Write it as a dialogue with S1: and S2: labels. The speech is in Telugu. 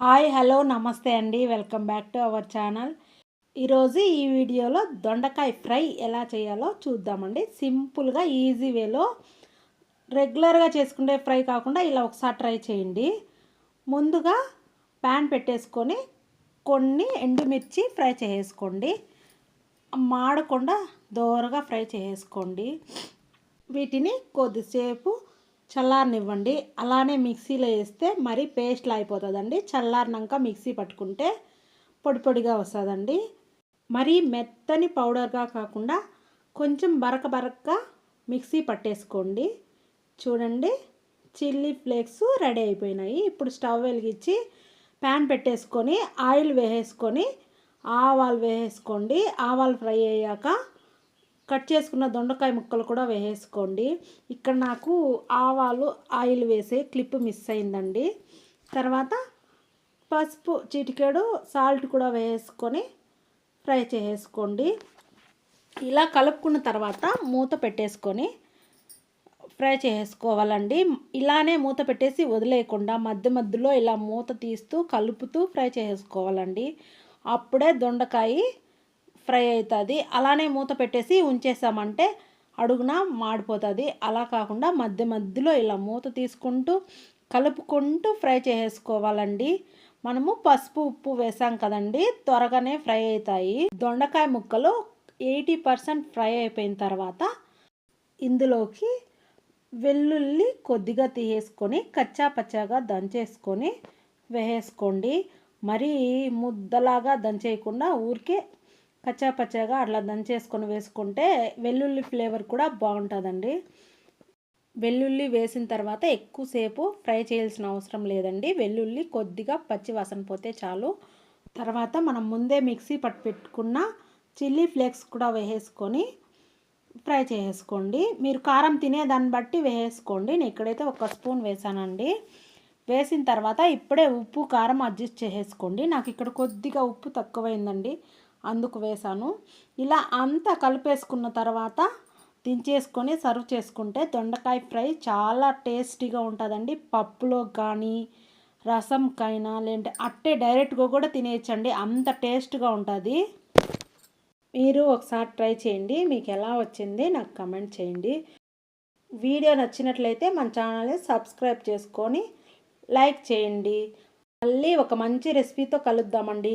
S1: హాయ్ హలో నమస్తే అండి. Welcome back to our channel. ఈరోజు ఈ వీడియోలో దొండకాయ ఫ్రై ఎలా చేయాలో చూద్దామండి. సింపుల్గా ఈజీ వేలో రెగ్యులర్గా చేసుకునే ఫ్రై కాకుండా ఇలా ఒకసారి ట్రై చేయండి. ముందుగా ప్యాన్ పెట్టేసుకొని కొన్ని ఎండుమిర్చి ఫ్రై చేసుకోండి మాడకుండా దోరగా ఫ్రై చేసుకోండి వీటిని కొద్దిసేపు చల్లారనివ్వండి. అలానే మిక్సీలో వేస్తే మరీ పేస్ట్లో అయిపోతుందండి. చల్లారినాక మిక్సీ పట్టుకుంటే పొడి పొడిగా వస్తుందండి. మరీ మెత్తని పౌడర్గా కాకుండా కొంచెం బరక బరక మిక్సీ పట్టేసుకోండి. చూడండి చిల్లీ ఫ్లేక్స్ రెడీ అయిపోయినాయి. ఇప్పుడు స్టవ్ వెలిగించి ప్యాన్ పెట్టేసుకొని ఆయిల్ వేసేసుకొని ఆవాలు వేసేసుకోండి. ఆవాలు ఫ్రై అయ్యాక కట్ చేసుకున్న దొండకాయ ముక్కలు కూడా వేసేసుకోండి. ఇక్కడ నాకు ఆవాలు ఆయిల్ వేసే క్లిప్ మిస్ అయిందండి. తర్వాత పసుపు చిటికెడు సాల్ట్ కూడా వేసుకొని ఫ్రై చేసుకోండి. ఇలా కలుపుకున్న తర్వాత మూత పెట్టేసుకొని ఫ్రై చేసుకోవాలండి. ఇలానే మూత పెట్టేసి వదిలేయకుండా మధ్య మధ్యలో ఇలా మూత తీస్తూ కలుపుతూ ఫ్రై చేసుకోవాలండి. అప్పుడే దొండకాయ ఫ్రై అవుతుంది. అలానే మూత పెట్టేసి ఉంచేసామంటే అడుగున మాడిపోతుంది. అలా కాకుండా మధ్య మధ్యలో ఇలా మూత తీసుకుంటూ కలుపుకుంటూ ఫ్రై చేసుకోవాలండి. మనము పసుపు ఉప్పు వేసాం కదండి త్వరగానే ఫ్రై అవుతాయి. దొండకాయ ముక్కలు ఎయిటీ పర్సెంట్ ఫ్రై అయిపోయిన తర్వాత ఇందులోకి వెల్లుల్లి కొద్దిగా తీసేసుకొని కచ్చా పచ్చాగా దంచేసుకొని వేసేసుకోండి. మరీ ముద్దలాగా దంచేయకుండా ఊరికే కచ్చా పచ్చాగా అట్లా దంచేసుకొని వేసుకుంటే వెల్లుల్లి ఫ్లేవర్ కూడా బాగుంటుందండి. వెల్లుల్లి వేసిన తర్వాత ఎక్కువసేపు ఫ్రై చేయాల్సిన అవసరం లేదండి. వెల్లుల్లి కొద్దిగా పచ్చి వాసన పోతే చాలు. తర్వాత మనం ముందే మిక్సీ పట్టు పెట్టుకున్న చిల్లీ ఫ్లేక్స్ కూడా వేసేసుకొని ఫ్రై చేసుకోండి. మీరు కారం తినే దాన్ని బట్టి వేసేసుకోండి నేను ఇక్కడైతే ఒక స్పూన్ వేసానండి. వేసిన తర్వాత ఇప్పుడే ఉప్పు కారం అడ్జస్ట్ చేసేసుకోండి. నాకు ఇక్కడ కొద్దిగా ఉప్పు తక్కువైందండి. అందుకు వేసాను ఇలా అంతా కలిపేసుకున్న తర్వాత దించేసుకొని సర్వ్ చేసుకుంటే దొండకాయ ఫ్రై చాలా టేస్టీగా ఉంటుందండి. పప్పులో కానీ రసంకైనా లేదంటే అట్టే డైరెక్ట్గా కూడా తినేయచ్చండి. అంత టేస్ట్గా ఉంటుంది. మీరు ఒకసారి ట్రై చేయండి. మీకు ఎలా వచ్చింది నాకు కమెంట్ చేయండి. వీడియో నచ్చినట్లయితే మన ఛానల్ని సబ్స్క్రైబ్ చేసుకొని లైక్ చేయండి. మళ్ళీ ఒక మంచి రెసిపీతో కలుద్దామండి.